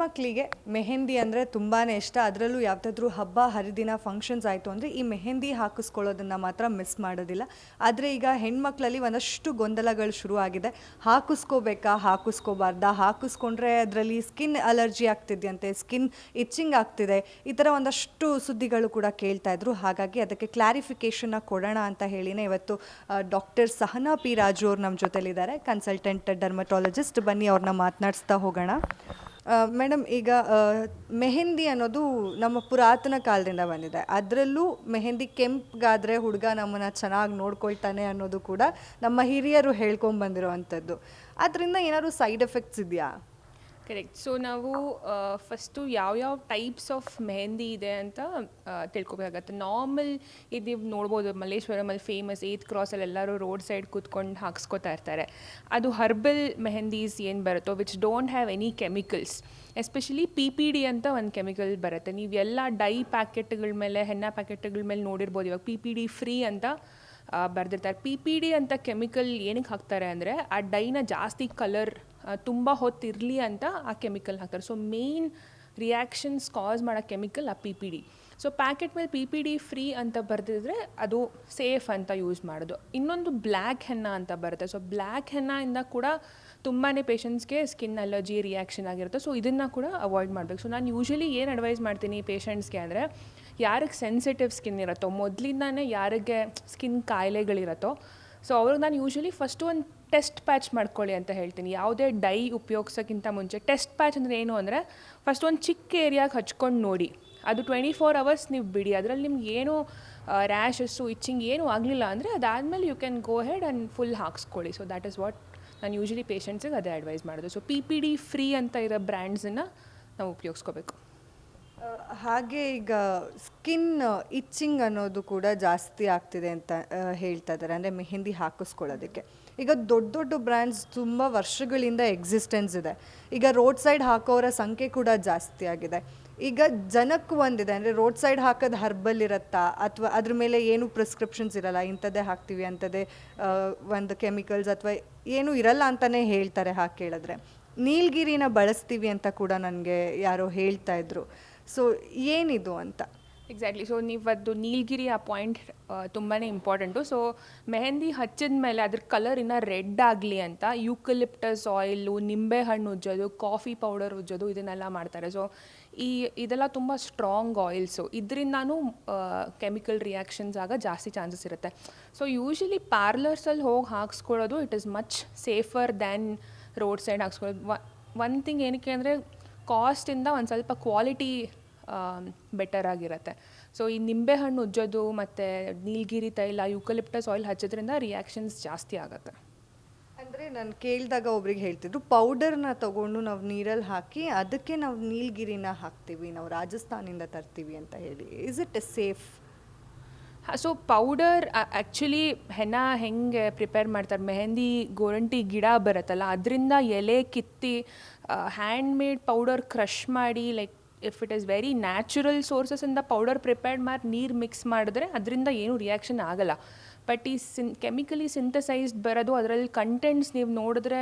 ಹೆಣ್ಮಕ್ಳಿಗೆ ಮೆಹೆಂದಿ ಅಂದರೆ ತುಂಬಾ ಇಷ್ಟ. ಅದರಲ್ಲೂ ಯಾವುದಾದ್ರೂ ಹಬ್ಬ, ಹರಿದಿನ ಫಂಕ್ಷನ್ಸ್ ಆಯಿತು ಅಂದರೆ ಈ ಮೆಹೆಂದಿ ಹಾಕಿಸ್ಕೊಳ್ಳೋದನ್ನು ಮಾತ್ರ ಮಿಸ್ ಮಾಡೋದಿಲ್ಲ. ಆದರೆ ಈಗ ಹೆಣ್ಮಕ್ಳಲ್ಲಿ ಒಂದಷ್ಟು ಗೊಂದಲಗಳು ಶುರು ಆಗಿದೆ ಹಾಕಿಸ್ಕೋಬೇಕಾ? ಹಾಕಿಸ್ಕೋಬಾರ್ದಾ? ಹಾಕಿಸ್ಕೊಂಡ್ರೆ ಅದರಲ್ಲಿ ಸ್ಕಿನ್ ಅಲರ್ಜಿ ಆಗ್ತಿದೆಯಂತೆ ಸ್ಕಿನ್ ಇಚ್ಚಿಂಗ್ ಆಗ್ತಿದೆ. ಈ ಥರ ಒಂದಷ್ಟು ಸುದ್ದಿಗಳು ಕೂಡ ಕೇಳ್ತಾ ಇದ್ರು. ಹಾಗಾಗಿ ಅದಕ್ಕೆ ಕ್ಲಾರಿಫಿಕೇಷನ್ನ ಕೊಡೋಣ ಅಂತ ಹೇಳಿನೇ ಇವತ್ತು ಡಾಕ್ಟರ್ ಸಹನಾ ಪಿ ರಾಜು ಅವ್ರು ನಮ್ಮ ಜೊತೆಲಿದ್ದಾರೆ. ಕನ್ಸಲ್ಟೆಂಟ್ ಡರ್ಮಟಾಲಜಿಸ್ಟ್ ಬನ್ನಿ ಅವ್ರನ್ನ ಮಾತನಾಡಿಸ್ತಾ ಹೋಗೋಣ. ಮೇಡಮ್, ಈಗ ಮೆಹೆಂದಿ ಅನ್ನೋದು ನಮ್ಮ ಪುರಾತನ ಕಾಲದಿಂದ ಬಂದಿದೆ. ಅದರಲ್ಲೂ ಮೆಹೆಂದಿ ಕೆಂಪ್ಗಾದರೆ ಹುಡುಗ ನಮ್ಮನ್ನು ಚೆನ್ನಾಗಿ ನೋಡ್ಕೊಳ್ತಾನೆ ಅನ್ನೋದು ಕೂಡ ನಮ್ಮ ಹಿರಿಯರು ಹೇಳ್ಕೊಂಡು ಬಂದಿರೋವಂಥದ್ದು ಅದರಿಂದ ಏನಾದರೂ ಸೈಡ್ ಎಫೆಕ್ಟ್ಸ್ ಇದೆಯಾ? ಕರೆಕ್ಟ್ ಸೊ ನಾವು ಫಸ್ಟು ಯಾವ್ಯಾವ ಟೈಪ್ಸ್ ಆಫ್ ಮೆಹಂದಿ ಇದೆ ಅಂತ ತಿಳ್ಕೊಬೇಕಾಗತ್ತೆ. ನಾರ್ಮಲ್ ಇದು ನೀವು ನೋಡ್ಬೋದು ಮಲ್ಲೇಶ್ವರಮಲ್ಲಿ ಫೇಮಸ್ ಏತ್ ಕ್ರಾಸಲ್ಲಿ ಎಲ್ಲರೂ ರೋಡ್ ಸೈಡ್ ಕೂತ್ಕೊಂಡು ಹಾಕ್ಸ್ಕೊತಾ ಇರ್ತಾರೆ. ಅದು ಹರ್ಬಲ್ ಮೆಹಂದೀಸ್ ಏನು ಬರುತ್ತೋ which don't have any chemicals especially P P D ಅಂತ ಒಂದು ಕೆಮಿಕಲ್ ಬರುತ್ತೆ. ನೀವು ಎಲ್ಲ ಡೈ ಪ್ಯಾಕೆಟ್ಗಳ ಮೇಲೆ ಹೆನ್ನ ಪ್ಯಾಕೆಟ್ಗಳ ಮೇಲೆ ನೋಡಿರ್ಬೋದು. ಇವಾಗ ಪಿ ಪಿ ಡಿ ಫ್ರೀ ಅಂತ ಬರೆದಿರ್ತಾರೆ. ಪಿ ಪಿ ಡಿ ಅಂತ ಕೆಮಿಕಲ್ ಏನಕ್ಕೆ ಹಾಕ್ತಾರೆ ಅಂದರೆ, ಆ ಡೈನ ಜಾಸ್ತಿ ಕಲರ್ ತುಂಬ ಹೊತ್ತಿರಲಿ ಅಂತ ಆ ಕೆಮಿಕಲ್ ಹಾಕ್ತಾರೆ. ಸೊ ಮೇಯ್ನ್ ರಿಯಾಕ್ಷನ್ಸ್ ಕಾಸ್ ಮಾಡೋ ಕೆಮಿಕಲ್ ಆ P P D so packet ಮೇಲೆ ಪಿ ಪಿ ಡಿ ಫ್ರೀ ಅಂತ ಬರೆದಿದ್ರೆ ಅದು ಸೇಫ್ ಅಂತ ಯೂಸ್ ಮಾಡೋದು. ಇನ್ನೊಂದು ಬ್ಲ್ಯಾಕ್ ಹೆನ್ನ ಅಂತ ಬರುತ್ತೆ. ಸೊ ಬ್ಲ್ಯಾಕ್ ಹೆನ್ನಿಂದ ಕೂಡ ತುಂಬಾ ಪೇಷಂಟ್ಸ್ಗೆ ಸ್ಕಿನ್ ಅಲರ್ಜಿ ರಿಯಾಕ್ಷನ್ ಆಗಿರುತ್ತೆ. ಸೊ ಇದನ್ನು ಕೂಡ ಅವಾಯ್ಡ್ ಮಾಡಬೇಕು. ಸೊ ನಾನು ಯೂಶಲಿ ಏನು ಅಡ್ವೈಸ್ ಮಾಡ್ತೀನಿ ಪೇಷಂಟ್ಸ್ಗೆ ಅಂದರೆ, ಯಾರಿಗೆ ಸೆನ್ಸಿಟಿವ್ ಸ್ಕಿನ್ ಇರುತ್ತೋ, ಮೊದಲಿಂದಾನೇ ಯಾರಿಗೆ ಸ್ಕಿನ್ ಕಾಯಿಲೆಗಳಿರತ್ತೋ ಸೊ ಅವ್ರಿಗೆ ನಾನು ಯೂಶಲಿ ಫಸ್ಟು ಒಂದು ಟೆಸ್ಟ್ ಪ್ಯಾಚ್ ಮಾಡ್ಕೊಳ್ಳಿ ಅಂತ ಹೇಳ್ತೀನಿ. ಯಾವುದೇ ಡೈ ಉಪಯೋಗಿಸೋಕ್ಕಿಂತ ಮುಂಚೆ ಟೆಸ್ಟ್ ಪ್ಯಾಚ್ ಅಂದರೆ ಏನು ಅಂದರೆ ಫಸ್ಟ್ ಒಂದು ಚಿಕ್ಕ ಏರಿಯಾಗೆ ಹಚ್ಕೊಂಡು ನೋಡಿ. ಅದು ಟ್ವೆಂಟಿ ಫೋರ್ ಅವರ್ಸ್ ನೀವು ಬಿಡಿ. ಅದರಲ್ಲಿ ನಿಮ್ಗೆ ಏನು ರ್ಯಾಶಸ್ಸು ಇಚ್ಚಿಂಗ್ ಏನೂ ಆಗಲಿಲ್ಲ ಅಂದರೆ ಅದಾದಮೇಲೆ you can go head and full ಹಾಕ್ಸ್ಕೊಳ್ಳಿ. So that is what ನಾನು ಯೂಶಲಿ ಪೇಷಂಟ್ಸಿಗೆ ಅದೇ ಅಡ್ವೈಸ್ ಮಾಡೋದು. So P P D free ಅಂತ ಇರೋ ಬ್ರ್ಯಾಂಡ್ಸನ್ನು ನಾವು ಉಪಯೋಗಿಸ್ಕೋಬೇಕು. ಹಾಗೆ ಈಗ ಸ್ಕಿನ್ ಇಚ್ಚಿಂಗ್ ಅನ್ನೋದು ಕೂಡ ಜಾಸ್ತಿ ಆಗ್ತಿದೆ ಅಂತ ಆ, ಹೇಳ್ತಾ ಇದ್ದಾರೆ. ಅಂದರೆ ಮೆಹಂದಿ ಹಾಕಿಸ್ಕೊಳ್ಳೋದಕ್ಕೆ. ಈಗ ದೊಡ್ಡ ದೊಡ್ಡ ಬ್ರ್ಯಾಂಡ್ಸ್ ತುಂಬ ವರ್ಷಗಳಿಂದ ಎಕ್ಸಿಸ್ಟೆನ್ಸ್ ಇದೆ. ಈಗ ರೋಡ್ ಸೈಡ್ ಹಾಕೋರ ಸಂಖ್ಯೆ ಕೂಡ ಜಾಸ್ತಿ ಆಗಿದೆ. ಈಗ ಜನಕ್ಕೂ ಒಂದಿದೆ. ಅಂದರೆ ರೋಡ್ ಸೈಡ್ ಹಾಕೋದು ಹರ್ಬಲ್ ಇರುತ್ತಾ? ಅಥವಾ ಅದ್ರ ಮೇಲೆ ಏನು ಪ್ರಿಸ್ಕ್ರಿಪ್ಷನ್ಸ್ ಇರಲ್ಲ? ಇಂಥದ್ದೇ ಹಾಕ್ತೀವಿ ಅಂಥದ್ದೇ ಒಂದು ಕೆಮಿಕಲ್ಸ್ ಅಥವಾ ಏನೂ ಇರಲ್ಲ ಅಂತಲೇ ಹೇಳ್ತಾರೆ ಹಾಕಿ ಕೇಳಿದ್ರೆ. ನೀಲಗಿರಿನ ಬಳಸ್ತೀವಿ ಅಂತ ಕೂಡ ನನಗೆ ಯಾರೋ ಹೇಳ್ತಾ ಇದ್ರು. ಸೊ ಏನಿದು ಅಂತ? ಎಕ್ಸಾಕ್ಟ್ಲಿ ಸೊ ನೀವು ಅದು ನೀಲಗಿರಿ ಆ ಪಾಯಿಂಟ್ ತುಂಬಾ ಇಂಪಾರ್ಟೆಂಟು ಸೊ ಮೆಹಂದಿ ಹಚ್ಚಿದ ಮೇಲೆ ಅದ್ರ ಕಲರ್ ಇನ್ನೂ ರೆಡ್ ಆಗಲಿ ಅಂತ ಯೂಕಲಿಪ್ಟಸ್ ಆಯಿಲು ನಿಂಬೆಹಣ್ಣು ಉಜ್ಜೋದು ಕಾಫಿ ಪೌಡರ್ ಉಜ್ಜೋದು ಇದನ್ನೆಲ್ಲ ಮಾಡ್ತಾರೆ. ಸೊ ಈ, ಇದೆಲ್ಲ ತುಂಬ ಸ್ಟ್ರಾಂಗ್ ಆಯಿಲ್ಸು ಇದರಿಂದನೂ ಕೆಮಿಕಲ್ ರಿಯಾಕ್ಷನ್ಸ್ ಆಗ ಜಾಸ್ತಿ ಚಾನ್ಸಸ್ ಇರುತ್ತೆ. ಸೊ ಯೂಶಲಿ ಪಾರ್ಲರ್ಸಲ್ಲಿ ಹೋಗಿ ಹಾಕ್ಸ್ಕೊಳ್ಳೋದು it is much safer than road side ಹಾಕ್ಸ್ಕೊಳ್ಳೋದು one thing ಏನಕ್ಕೆ ಅಂದರೆ ಕಾಸ್ಟಿಂದ ಒಂದು ಸ್ವಲ್ಪ ಕ್ವಾಲಿಟಿ ಬೆಟರ್ ಆಗಿರುತ್ತೆ. ಸೊ ಈ ನಿಂಬೆಹಣ್ಣು ಉಜ್ಜೋದು ಮತ್ತು ನೀಲಗಿರಿ ತೈಲ ಯುಕಲಿಪ್ಟಸ್ ಆಯಿಲ್ ಹಚ್ಚೋದ್ರಿಂದ ರಿಯಾಕ್ಷನ್ಸ್ ಜಾಸ್ತಿ ಆಗುತ್ತೆ. ಅಂದರೆ ನಾನು ಕೇಳಿದಾಗ ಒಬ್ರಿಗೆ ಹೇಳ್ತಿದ್ರು ಪೌಡರ್ನ ತಗೊಂಡು ನಾವು ನೀರಲ್ಲಿ ಹಾಕಿ ಅದಕ್ಕೆ ನಾವು ನೀಲಗಿರಿನ ಹಾಕ್ತೀವಿ ನಾವು ರಾಜಸ್ಥಾನಿಂದ ತರ್ತೀವಿ ಅಂತ ಹೇಳಿ. Is it a safe so powder actually henna ಹೆಂಗೆ ಪ್ರಿಪೇರ್ ಮಾಡ್ತಾರೆ? ಮೆಹಂದಿ ಗೋರಂಟಿ ಗಿಡ ಬರುತ್ತಲ್ಲ ಅದರಿಂದ ಎಲೆ ಕಿತ್ತಿ ಹ್ಯಾಂಡ್ ಮೇಡ್ ಪೌಡರ್ ಕ್ರಷ್ ಮಾಡಿ like if it is very natural sources ಇಂದ ಪೌಡರ್ ಪ್ರಿಪೇರ್ಡ್ ಮಾಡಿ ನೀರು ಮಿಕ್ಸ್ ಮಾಡಿದ್ರೆ ಅದರಿಂದ ಏನು ರಿಯಾಕ್ಷನ್ ಆಗಲ್ಲ. ಬಟ್ ಈ ಸಿನ್ ಕೆಮಿಕಲಿ ಸಿಂಥಸೈಸ್ಡ್ ಬರೋದು ಅದರಲ್ಲಿ ಕಂಟೆಂಟ್ಸ್ ನೀವು ನೋಡಿದ್ರೆ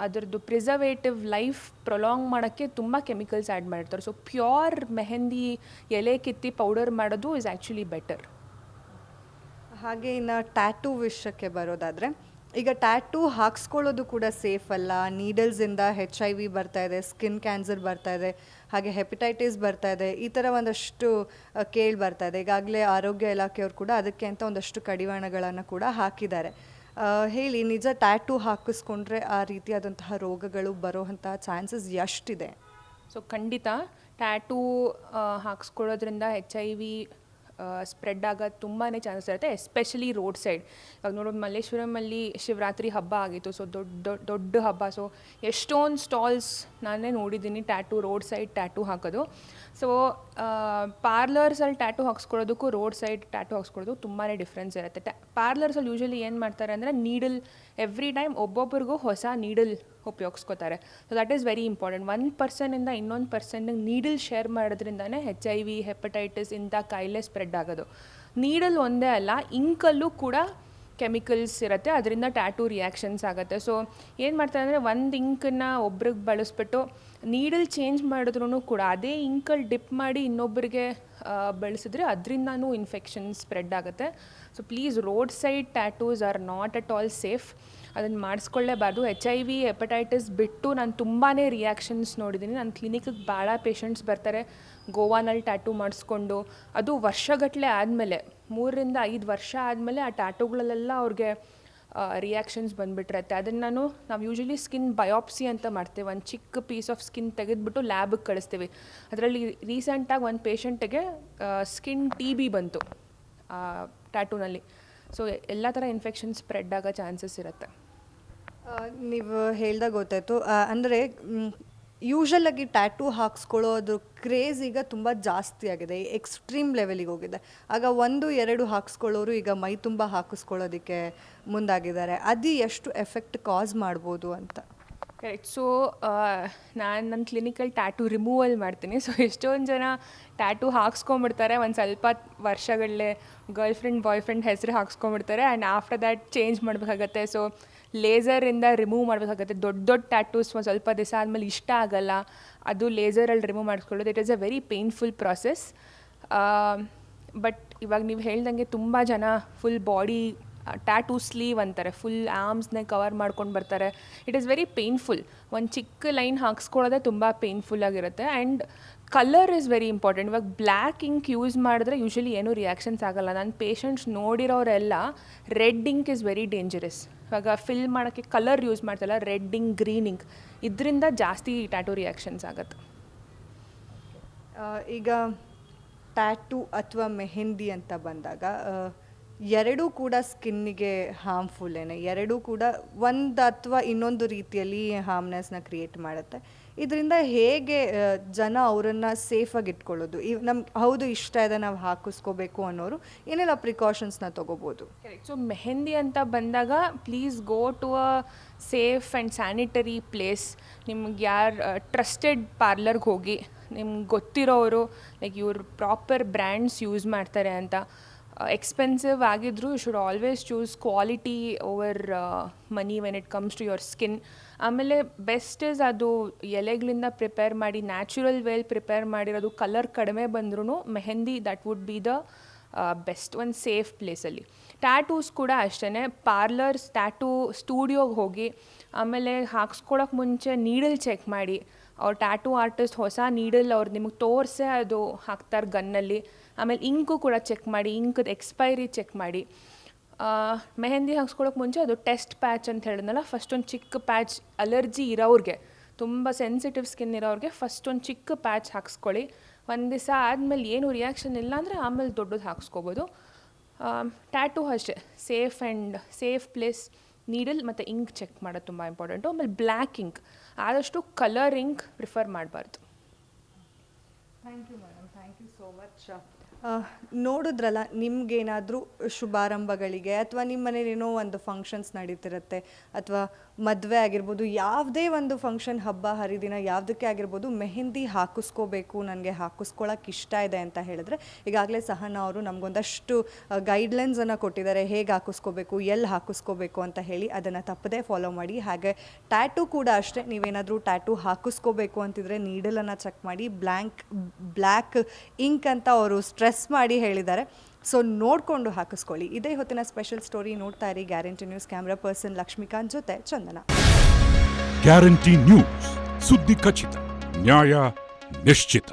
ಅದರದ್ದು ಪ್ರಿಸರ್ವೇಟಿವ್ ಲೈಫ್ ಪ್ರೊಲಾಂಗ್ ಮಾಡೋಕ್ಕೆ ತುಂಬ ಕೆಮಿಕಲ್ಸ್ ಆ್ಯಡ್ ಮಾಡಿರ್ತಾರೆ ಸೊ ಪ್ಯೂರ್ ಮೆಹಂದಿ ಎಲೆ ಕಿತ್ತಿ ಪೌಡರ್ ಮಾಡೋದು ಇಸ್ ಆ್ಯಕ್ಚುಲಿ ಬೆಟರ್ ಹಾಗೆ ಇನ್ನು ಟ್ಯಾಟೂ ವಿಷಯಕ್ಕೆ ಬರೋದಾದರೆ ಈಗ ಟ್ಯಾಟೂ ಹಾಕ್ಸ್ಕೊಳ್ಳೋದು ಕೂಡ ಸೇಫ್ ಅಲ್ಲ. ನೀಡಲ್ಸಿಂದ ಹೆಚ್ ಐ ವಿ ಬರ್ತಾ ಇದೆ ಸ್ಕಿನ್ ಕ್ಯಾನ್ಸರ್ ಬರ್ತಾ ಇದೆ, ಹಾಗೆ ಹೆಪಿಟೈಟಿಸ್ ಬರ್ತಾ ಇದೆ, ಈ ಥರ ಒಂದಷ್ಟು ಕೇಳಿ ಬರ್ತಾ ಇದೆ. ಈಗಾಗಲೇ ಆರೋಗ್ಯ ಇಲಾಖೆಯವರು ಕೂಡ ಅದಕ್ಕೆ ಅಂತ ಒಂದಷ್ಟು ಕಡಿವಾಣಗಳನ್ನು ಕೂಡ ಹಾಕಿದ್ದಾರೆ. ಹೇಳಿ ನಿಜ ಟ್ಯಾಟೂ ಹಾಕಿಸ್ಕೊಂಡ್ರೆ ಆ ರೀತಿಯಾದಂತಹ ರೋಗಗಳು ಬರೋವಂತಹ ಚಾನ್ಸಸ್ ಎಷ್ಟಿದೆ? ಸೊ ಖಂಡಿತ ಟ್ಯಾಟೂ ಹಾಕ್ಸ್ಕೊಳ್ಳೋದ್ರಿಂದ ಹೆಚ್ ಐ ವಿ ಸ್ಪ್ರೆಡ್ ಆಗೋದು ತುಂಬಾ ಚಾನ್ಸಸ್ ಇರುತ್ತೆ ಎಸ್ಪೆಷಲಿ ರೋಡ್ ಸೈಡ್ ಇವಾಗ ನೋಡೋದು ಮಲ್ಲೇಶ್ವರಮಲ್ಲಿ ಶಿವರಾತ್ರಿ ಹಬ್ಬ ಆಗಿತ್ತು ಸೊ ದೊಡ್ಡ ದೊಡ್ಡ ಹಬ್ಬ. ಸೊ ಎಷ್ಟೊಂದು ಸ್ಟಾಲ್ಸ್ ನಾನೇ ನೋಡಿದ್ದೀನಿ ಟ್ಯಾಟೂ ರೋಡ್ ಸೈಡ್ ಟ್ಯಾಟೂ ಹಾಕೋದು. ಸೊ ಪಾರ್ಲರ್ಸಲ್ಲಿ ಟ್ಯಾಟು ಹಾಕ್ಸ್ಕೊಳ್ಳೋದಕ್ಕೂ ರೋಡ್ ಸೈಡ್ ಟ್ಯಾಟೂ ಹಾಕ್ಸ್ಕೊಳ್ಳೋದು ತುಂಬಾ ಡಿಫ್ರೆನ್ಸ್ ಇರುತ್ತೆ. ಟ್ಯಾ ಪಾರ್ಲರ್ಸಲ್ಲಿ ಯೂಶಲಿ ಏನು ಮಾಡ್ತಾರೆ ಅಂದರೆ ನೀಡಲ್ ಎವ್ರಿ ಟೈಮ್ ಒಬ್ಬೊಬ್ರಿಗೂ ಹೊಸ needle ಉಪಯೋಗಿಸ್ಕೋತಾರೆ. So that is very important ಒಂದು ಪರ್ಸನಿಂದ ಇನ್ನೊಂದು ಪರ್ಸನ್ಗೆ ನೀಡಲ್ ಶೇರ್ ಮಾಡೋದ್ರಿಂದನೇ ಹೆಚ್ ಐ ವಿ ಹೆಪಟೈಟಿಸ್ ಇಂಥ ಕಾಯಿಲೆ ಸ್ಪ್ರೆಡ್ ಆಗೋದು. ನೀಡಲ್ ಒಂದೇ ಅಲ್ಲ, ಇಂಕಲ್ಲೂ ಕೂಡ ಕೆಮಿಕಲ್ಸ್ ಇರುತ್ತೆ. ಅದರಿಂದ ಟ್ಯಾಟೂ ರಿಯಾಕ್ಷನ್ಸ್ ಆಗುತ್ತೆ. ಸೊ ಏನು ಮಾಡ್ತಾರೆ ಅಂದರೆ ಒಂದು ಇಂಕನ್ನು ಒಬ್ರಿಗೆ ಬಳಸ್ಬಿಟ್ಟು ನೀಡಲ್ ಚೇಂಜ್ ಮಾಡಿದ್ರೂ ಕೂಡ ಅದೇ ಇಂಕಲ್ಲಿ ಡಿಪ್ ಮಾಡಿ ಇನ್ನೊಬ್ಬರಿಗೆ ಬಳಸಿದ್ರೆ ಅದರಿಂದನೂ ಇನ್ಫೆಕ್ಷನ್ ಸ್ಪ್ರೆಡ್ ಆಗುತ್ತೆ. So please road side tattoos are not at all safe ಅದನ್ನು ಮಾಡಿಸ್ಕೊಳ್ಳೇಬಾರ್ದು. ಎಚ್ ಐ ವಿ ಹೆಪಟೈಟಿಸ್ ಬಿಟ್ಟು ನಾನು ತುಂಬಾ ರಿಯಾಕ್ಷನ್ಸ್ ನೋಡಿದ್ದೀನಿ ನನ್ನ ಕ್ಲಿನಿಕ್ಗೆ ಭಾಳ ಪೇಷಂಟ್ಸ್ ಬರ್ತಾರೆ. ಗೋವಾನಲ್ಲಿ ಟ್ಯಾಟೂ ಮಾಡಿಸ್ಕೊಂಡು. ಅದು ವರ್ಷಗಟ್ಟಲೆ ಆದಮೇಲೆ, ಮೂರರಿಂದ ಐದು ವರ್ಷ ಆದಮೇಲೆ ಆ ಟ್ಯಾಟೂಗಳಲ್ಲೆಲ್ಲ ಅವ್ರಿಗೆ ರಿಯಾಕ್ಷನ್ಸ್ ಬಂದುಬಿಟ್ಟಿರತ್ತೆ ಅದನ್ನು ನಾನು, ನಾವು ಯೂಶಲಿ ಸ್ಕಿನ್ ಬಯೋಪ್ಸಿ ಅಂತ ಮಾಡ್ತೇವೆ. ಒಂದು ಚಿಕ್ಕ ಪೀಸ್ ಆಫ್ ಸ್ಕಿನ್ ತೆಗೆದುಬಿಟ್ಟು ಲ್ಯಾಬಿಗೆ ಕಳಿಸ್ತೀವಿ. ಅದರಲ್ಲಿ ರೀಸೆಂಟಾಗಿ ಒಂದು ಪೇಷಂಟಿಗೆ ಸ್ಕಿನ್ ಟಿ ಬಿ ಬಂತು ಟ್ಯಾಟೂನಲ್ಲಿ ಸೊ ಎಲ್ಲ ಥರ ಇನ್ಫೆಕ್ಷನ್ ಸ್ಪ್ರೆಡ್ ಆಗೋ ಚಾನ್ಸಸ್ ಇರುತ್ತೆ. ನೀವು ಹೇಳ್ದಾಗ ಗೊತ್ತಾಯಿತು. ಅಂದರೆ ಯೂಶಲ್ ಆಗಿ ಟ್ಯಾಟೂ ಹಾಕ್ಸ್ಕೊಳ್ಳೋದು ಕ್ರೇಜ್ ಈಗ ತುಂಬ ಜಾಸ್ತಿ ಆಗಿದೆ ಎಕ್ಸ್ಟ್ರೀಮ್ ಲೆವೆಲಿಗೆ ಹೋಗಿದೆ. ಆಗ ಒಂದು, ಎರಡು ಹಾಕ್ಸ್ಕೊಳ್ಳೋರು ಈಗ ಮೈ ತುಂಬ ಹಾಕಿಸ್ಕೊಳ್ಳೋದಕ್ಕೆ ಮುಂದಾಗಿದ್ದಾರೆ. ಅದು ಎಷ್ಟು ಎಫೆಕ್ಟ್ ಕಾಸ್ ಮಾಡ್ಬೋದು ಅಂತ. ಕರೆಕ್ಟ್ ಸೊ ನಾನು ನನ್ನ ಕ್ಲಿನಿಕಲ್ ಟ್ಯಾಟೂ ರಿಮೂವಲ್ ಮಾಡ್ತೀನಿ. ಸೊ ಎಷ್ಟೊಂದು ಜನ ಟ್ಯಾಟೂ ಹಾಕ್ಸ್ಕೊಂಬಿಡ್ತಾರೆ ಒಂದು ಸ್ವಲ್ಪ ವರ್ಷಗಳಲ್ಲೇ ಗರ್ಲ್ ಫ್ರೆಂಡ್ ಬಾಯ್ ಫ್ರೆಂಡ್ ಹೆಸರು ಹಾಕ್ಸ್ಕೊಂಬಿಡ್ತಾರೆ ಆ್ಯಂಡ್ ಆಫ್ಟರ್ ದ್ಯಾಟ್ ಚೇಂಜ್ ಮಾಡಬೇಕಾಗತ್ತೆ. ಸೊ ಲೇಸರಿಂದ ರಿಮೂವ್ ಮಾಡಬೇಕಾಗತ್ತೆ. ದೊಡ್ಡ ದೊಡ್ಡ ಟ್ಯಾಟೂಸ್ ಒಂದು ಸ್ವಲ್ಪ ದಿವಸ ಆದಮೇಲೆ ಇಷ್ಟ ಆಗಲ್ಲ. ಅದು ಲೇಸರಲ್ಲಿ remove ಮಾಡಿಸ್ಕೊಳ್ಳೋದು. It is a very painful process but ಇವಾಗ ನೀವು ಹೇಳ್ದಂಗೆ ತುಂಬ ಜನ ಫುಲ್ ಬಾಡಿ ಟ್ಯಾಟೂ ಸ್ಲೀವ್ ಅಂತಾರೆ ಫುಲ್ ಆರ್ಮ್ಸ್ನೇ ಕವರ್ ಮಾಡ್ಕೊಂಡು ಬರ್ತಾರೆ. ಇಟ್ ಈಸ್ ವೆರಿ ಪೇನ್ಫುಲ್ ಒಂದು ಚಿಕ್ಕ ಲೈನ್ ಹಾಕ್ಸ್ಕೊಳ್ಳೋದೇ ತುಂಬ ಪೇನ್ಫುಲ್ ಆಗಿರುತ್ತೆ. And colour is very important ಇವಾಗ ಬ್ಲ್ಯಾಕ್ ಇಂಕ್ ಯೂಸ್ ಮಾಡಿದ್ರೆ ಯೂಶಲಿ ಏನೂ ರಿಯಾಕ್ಷನ್ಸ್ ಆಗೋಲ್ಲ. ನನ್ನ patients ನೋಡಿರೋರೆಲ್ಲ red ink is very dangerous ಇವಾಗ ಫಿಲ್ ಮಾಡೋಕ್ಕೆ ಕಲರ್ ಯೂಸ್ ಮಾಡ್ತಲ್ಲ ರೆಡ್ ಇಂಕ್ ಗ್ರೀನ್ ಇಂಕ್ ಇದರಿಂದ ಜಾಸ್ತಿ ಟ್ಯಾಟೂ ರಿಯಾಕ್ಷನ್ಸ್ ಆಗುತ್ತೆ. ಈಗ ಟ್ಯಾಟು ಅಥವಾ ಮೆಹೆಂದಿ ಅಂತ ಬಂದಾಗ ಎರಡೂ ಕೂಡ ಸ್ಕಿನ್ನಿಗೆ ಹಾರ್ಮ್ಫುಲ್ಲೇನೆ ಎರಡೂ ಕೂಡ ಒಂದು ಅಥವಾ ಇನ್ನೊಂದು ರೀತಿಯಲ್ಲಿ ಹಾರ್ಮ್ನೆಸ್ನ ಕ್ರಿಯೇಟ್ ಮಾಡುತ್ತೆ. ಇದರಿಂದ ಹೇಗೆ ಜನ ಅವರನ್ನು ಸೇಫಾಗಿ ಇಟ್ಕೊಳ್ಳೋದು? ಇವ್ ನಮ್ಗೆ ಹೌದು, ಇಷ್ಟ ಇದೆ ನಾವು ಹಾಕಿಸ್ಕೋಬೇಕು ಅನ್ನೋರು ಏನೆಲ್ಲ ಪ್ರಿಕಾಷನ್ಸ್ನ ತೊಗೋಬೋದು? ಸೊ ಮೆಹಂದಿ ಅಂತ ಬಂದಾಗ please go to a safe and sanitary place ನಿಮ್ಗೆ ಯಾರು ಟ್ರಸ್ಟೆಡ್ ಪಾರ್ಲರ್ಗೆ ಹೋಗಿ, ನಿಮ್ಗೆ ಗೊತ್ತಿರೋರು ಲೈಕ್ ಇವ್ರು ಪ್ರಾಪರ್ ಬ್ರ್ಯಾಂಡ್ಸ್ ಯೂಸ್ ಮಾಡ್ತಾರೆ ಅಂತ. ಎಕ್ಸ್ಪೆನ್ಸಿವ್ ಆಗಿದ್ದರೂ you should always choose quality over money when it comes to your skin ಆಮೇಲೆ ಬೆಸ್ಟ್ ಇಸ್ ಅದು ಎಲೆಗಳಿಂದ ಪ್ರಿಪೇರ್ ಮಾಡಿ ನ್ಯಾಚುರಲ್ ವೇಲ್ ಪ್ರಿಪೇರ್ ಮಾಡಿರೋದು ಕಲರ್ ಕಡಿಮೆ ಬಂದ್ರೂ mehndi that would be the best ಒಂದು ಸೇಫ್ ಪ್ಲೇಸಲ್ಲಿ ಟ್ಯಾಟೂಸ್ ಕೂಡ ಅಷ್ಟೇ ಪಾರ್ಲರ್ಸ್ ಟ್ಯಾಟೂ ಸ್ಟೂಡಿಯೋಗೆ ಹೋಗಿ, ಆಮೇಲೆ ಹಾಕ್ಸ್ಕೊಳಕ್ಕೆ ಮುಂಚೆ ನೀಡಲ್ ಚೆಕ್ ಮಾಡಿ. ಅವ್ರ ಟ್ಯಾಟೂ ಆರ್ಟಿಸ್ಟ್ ಹೊಸ ನೀಡಲ್ ಅವ್ರು ನಿಮಗೆ ತೋರಿಸೇ ಅದು ಹಾಕ್ತಾರೆ ಗನ್ನಲ್ಲಿ ಆಮೇಲೆ ಇಂಕು ಕೂಡ ಚೆಕ್ ಮಾಡಿ, ಇಂಕದ ಎಕ್ಸ್ಪೈರಿ ಚೆಕ್ ಮಾಡಿ. ಮೆಹಂದಿ ಹಾಕ್ಸ್ಕೊಳ್ಳೋಕೆ ಮುಂಚೆ ಅದು ಟೆಸ್ಟ್ ಪ್ಯಾಚ್ ಅಂತ ಹೇಳಿದ್ನಲ್ಲ ಫಸ್ಟ್ ಒಂದು ಚಿಕ್ಕ ಪ್ಯಾಚ್ ಅಲರ್ಜಿ ಇರೋರಿಗೆ ತುಂಬ ಸೆನ್ಸಿಟಿವ್ ಸ್ಕಿನ್ ಇರೋರಿಗೆ ಫಸ್ಟ್ ಒಂದು ಚಿಕ್ಕ ಪ್ಯಾಚ್ ಹಾಕ್ಸ್ಕೊಳ್ಳಿ. ಒಂದು ದಿವಸ ಆದಮೇಲೆ ಏನು ರಿಯಾಕ್ಷನ್ ಇಲ್ಲ ಅಂದರೆ ಆಮೇಲೆ ದೊಡ್ಡದು ಹಾಕ್ಸ್ಕೊಬೋದು. ಟ್ಯಾಟೂ ಅಷ್ಟೇ safe and safe place needle ಮತ್ತು ಇಂಕ್ ಚೆಕ್ ಮಾಡೋದು ತುಂಬ ಇಂಪಾರ್ಟೆಂಟು ಆಮೇಲೆ ಬ್ಲ್ಯಾಕ್ ಇಂಕ್ ಆದಷ್ಟು ಕಲರ್ ಇಂಕ್ ಪ್ರಿಫರ್ ಮಾಡಬಾರ್ದು. Thank you madam thank you so much ನೋಡಿದ್ರಲ್ಲ ನಿಮ್ಗೇನಾದರೂ ಶುಭಾರಂಭಗಳಿಗೆ ಅಥವಾ ನಿಮ್ಮ ಮನೇಲಿ ಏನೋ ಒಂದು ಫಂಕ್ಷನ್ಸ್ ನಡೀತಿರುತ್ತೆ ಅಥವಾ ಮದುವೆ ಆಗಿರ್ಬೋದು, ಯಾವುದೇ ಒಂದು ಫಂಕ್ಷನ್ ಹಬ್ಬ, ಹರಿದಿನ, ಯಾವುದಕ್ಕೆ ಆಗಿರ್ಬೋದು ಮೆಹಂದಿ ಹಾಕಿಸ್ಕೋಬೇಕು, ನನಗೆ ಹಾಕಿಸ್ಕೊಳಕ್ಕೆ ಇಷ್ಟ ಇದೆ ಅಂತ ಹೇಳಿದ್ರೆ, ಈಗಾಗಲೇ ಸಹನ ಅವರು ನಮಗೊಂದಷ್ಟು ಗೈಡ್ಲೈನ್ಸನ್ನು ಕೊಟ್ಟಿದ್ದಾರೆ, ಹೇಗೆ ಹಾಕಿಸ್ಕೋಬೇಕು ಎಲ್ಲಿ ಹಾಕಿಸ್ಕೋಬೇಕು ಅಂತ ಹೇಳಿ ಅದನ್ನು ತಪ್ಪದೇ ಫಾಲೋ ಮಾಡಿ, ಹಾಗೆ ಟ್ಯಾಟೂ ಕೂಡ ಅಷ್ಟೇ, ನೀವೇನಾದರೂ ಟ್ಯಾಟೂ ಹಾಕಿಸ್ಕೋಬೇಕು ಅಂತಿದ್ರೆ ನೀಡಲನ್ನು ಚೆಕ್ ಮಾಡಿ ಬ್ಲ್ಯಾಂಕ್ ಬ್ಲ್ಯಾಕ್ ಇಂಕ್ ಅಂತ ಅವರು ಸ್ಟ್ರೆಸ್ ಮಾಡಿ ಹೇಳಿದ್ದಾರೆ. ಸೊ ನೋಡಿಕೊಂಡು ಹಾಕಿಸ್ಕೊಳ್ಳಿ. ಇದೇ ಹೊತ್ತಿನ ಸ್ಪೆಷಲ್ ಸ್ಟೋರಿ ನೋಡ್ತಾ ಇರಿ. Guarantee News camera person Lakshmikant ಜೊತೆ ಚಂದನ. ಗ್ಯಾರಂಟಿ ನ್ಯೂಸ್ ಸುದ್ದಿ ಖಚಿತ, ನ್ಯಾಯ ನಿಶ್ಚಿತ.